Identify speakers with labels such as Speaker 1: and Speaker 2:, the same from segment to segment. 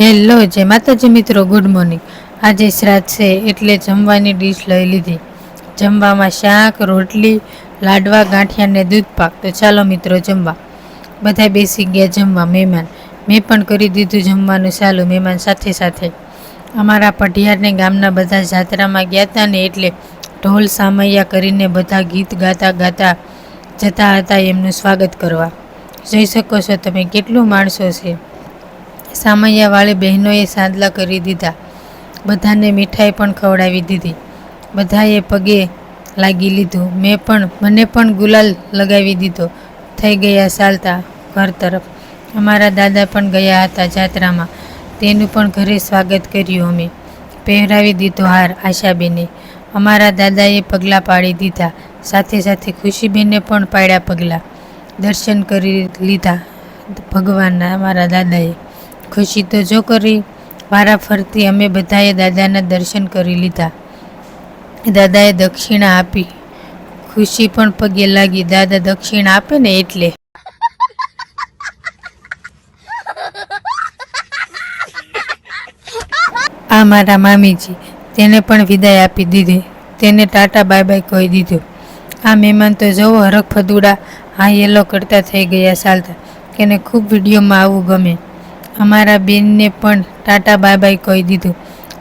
Speaker 1: Hello જય માતાજી મિત્રો ગુડ મોર્નિંગ આજે શ્રાદ્ધ છે એટલે જમવાની ડીશ લઈ લીધી. જમવામાં શાક, રોટલી, લાડવા, ગાંઠિયા ને દૂધ પાક. તો ચાલો મિત્રો જમવા. બધા બેસી ગયા જમવા મહેમાન. મેં પણ કરી દીધું જમવાનું. ચાલુ મહેમાન સાથે સાથે. અમારા પઢિયારને ગામના બધા જાત્રામાં ગયા હતા ને એટલે ઢોલ સામૈયા કરીને બધા ગીત ગાતા ગાતા જતા હતા એમનું સ્વાગત કરવા. જોઈ શકો છો તમે કેટલું માણસો છે. સામૈયાવાળી બહેનોએ સાંદલા કરી દીધા. બધાને મીઠાઈ પણ ખવડાવી દીધી. બધાએ પગે લાગી લીધું. મેં પણ, મને પણ ગુલાલ લગાવી દીધો. થઈ ગયા ચાલતા ઘર તરફ. અમારા દાદા પણ ગયા હતા જાત્રામાં. તેનું પણ ઘરે સ્વાગત કર્યું અમે. પહેરાવી દીધો હાર આશાબેને. અમારા દાદાએ પગલાં પાડી દીધા. સાથે સાથે ખુશીબેને પણ પાડ્યા પગલાં. દર્શન કરી લીધા ભગવાનના, અમારા દાદાએ. ખુશી તો જો કરી વારા ફરતી અમે બધાએ દાદાના દર્શન કરી લીધા. દાદાએ દક્ષિણા આપી. ખુશી પણ પગે લાગી. દાદા દક્ષિણા આપે ને એટલે. આ મારા મામીજી. તેને પણ વિદાય આપી દીધી. તેને ટાટા બાય બાય કહી દીધું. આ મહેમાન તો જવો હરખ ફદુડા હા યેલો કરતા થઈ ગયા ચાલતા તેને ખૂબ વિડીયોમાં આવવું ગમે. અમારા બેનને પણ ટાટા બાય બાય કહી દીધું.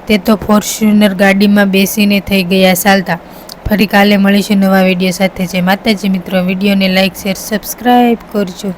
Speaker 1: તે તો ફોર્ચ્યુનર ગાડીમાં બેસીને થઈ ગયા ચાલતા. ફરી કાલે મળીશું નવા વીડિયો સાથે. જે માતાજી મિત્રો. વિડીયોને લાઇક શેર, સબસ્ક્રાઈબ કરજો.